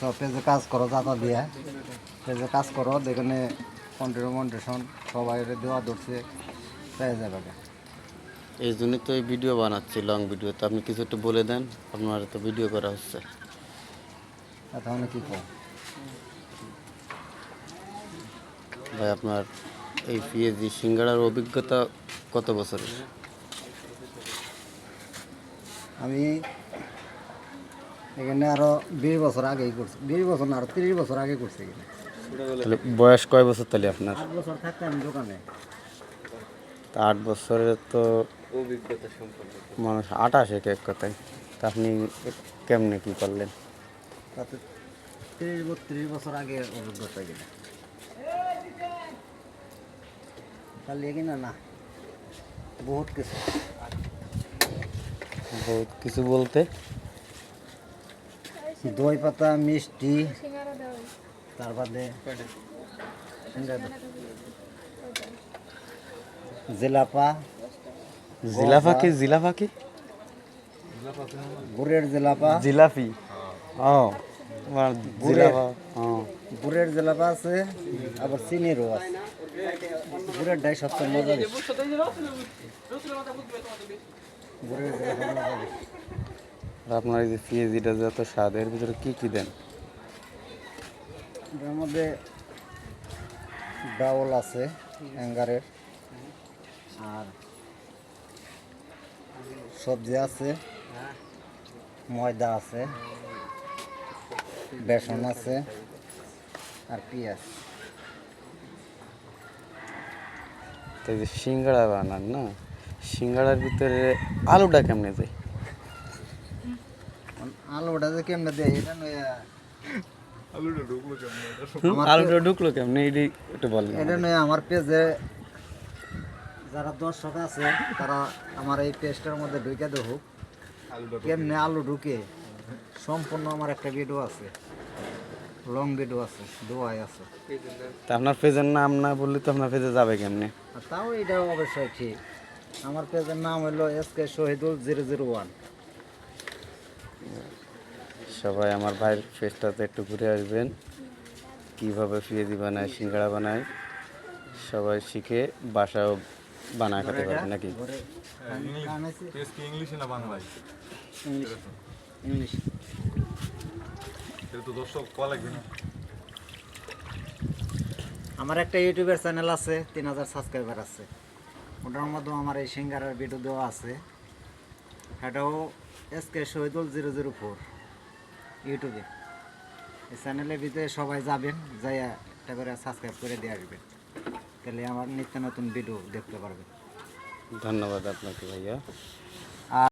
সব পেজে কাজ করো যাতা দিয়ে। পেজে কাজ করো যেখানে কন্ট্রিবিউ মন্ট্রেশন সবাই দেওয়া ধরছে পেয়ে যাবে এই জন্যই তো এই ভিডিও বানাচ্ছি লং ভিডিও তো। আপনি কিছু একটু বলে দেন আপনার তো ভিডিও করা হচ্ছে। তাহলে কি কো ভাই আপনার এই পিএইচডি সিঙ্গাড়ার অভিজ্ঞতা কত বছরের? আমি এখানে আরও বিশ বছর আগেই করছি। বিশ বছর না আরও তিরিশ বছর আগে করছি এখানে। তাহলে বয়স কয় বছর তাহলে আপনার? আট বছর থাকতে আমি দোকানে। তা আট বছরের তো অভিজ্ঞতা সম্পর্কে মানুষ আটাশে এক কথায়। তা আপনি কেমনে কি করলেন? তাতে তিরিশ বত্রিশ বছর আগে অভিজ্ঞতা কিনা তাহলে কিনা না বহুত কিছু। বহুত কিছু বলতে? দই পাতা মিষ্টি তার বাদে জিলাপা জিলাফা কি জিলাফা কি? গুড়ের জিলাপা। জিলাপি। ও আমার জিলাফা ও গুড়ের জিলাপা আছে আবার চিনিরও আছে। গুড়ের ডাই সবচেয়ে মজা গুড়ের জিলাপা আপনার এই যে পিএইচডিটা যত স্বাদ এর ভিতরে কি কি দেন? এটার মধ্যে ডাউল আছে অ্যাঙ্গারের। আর সবজি আছে ময়দা আছে বেসন আছে আর পেঁয়াজ। তো এই যে সিঙ্গাড়া বানান না সিঙ্গাড়ার ভিতরে আলুটা কেমনে যায় আলুটা যে কেমনে দেয় এটা নয়। আমার আলুটা ঢুকলো কেমনে? এটি একটু বলেন এটা নয় আমার পেজে যারা দর্শক আছে তারা আমার এই পেজটার মধ্যে ঢুকে দেখুক কেমনে আলু ঢুকে সম্পূর্ণ আমার একটা ভিডিও আছে। লং ভিডিও আছে দোয়াই আছে। তা আপনার পেজের নাম না বললে তো আপনার পেজে যাবে কেমনে? তাও এটা অবশ্যই ঠিক। আমার পেজের নাম হলো S K Shahidul zero zero one সবাই আমার ভাইয়ের পেজটাতে একটু ঘুরে আসবেন। কীভাবে পেঁয়াজি বানায়, সিঙ্গাড়া বানায়, সবাই শিখে বাসাও বানায় খেতে পারবে নাকি? ইংলিশে আমার একটা ইউটিউবের চ্যানেল আছে, তিন হাজার সাবস্ক্রাইবার আছে। ওটার মধ্যেও আমার এই সিঙ্গারের ভিডিও দেওয়া আছে। এটাও S K Shahidul zero zero four ইউটিউবে। এই চ্যানেলের ভিতরে সবাই যাবেন, যাইয়া একটা করে সাবস্ক্রাইব করে দিয়ে আসবেন। তাহলে আমার নিত্য নতুন ভিডিও দেখতে পারবেন। ধন্যবাদ আপনাকে ভাইয়া।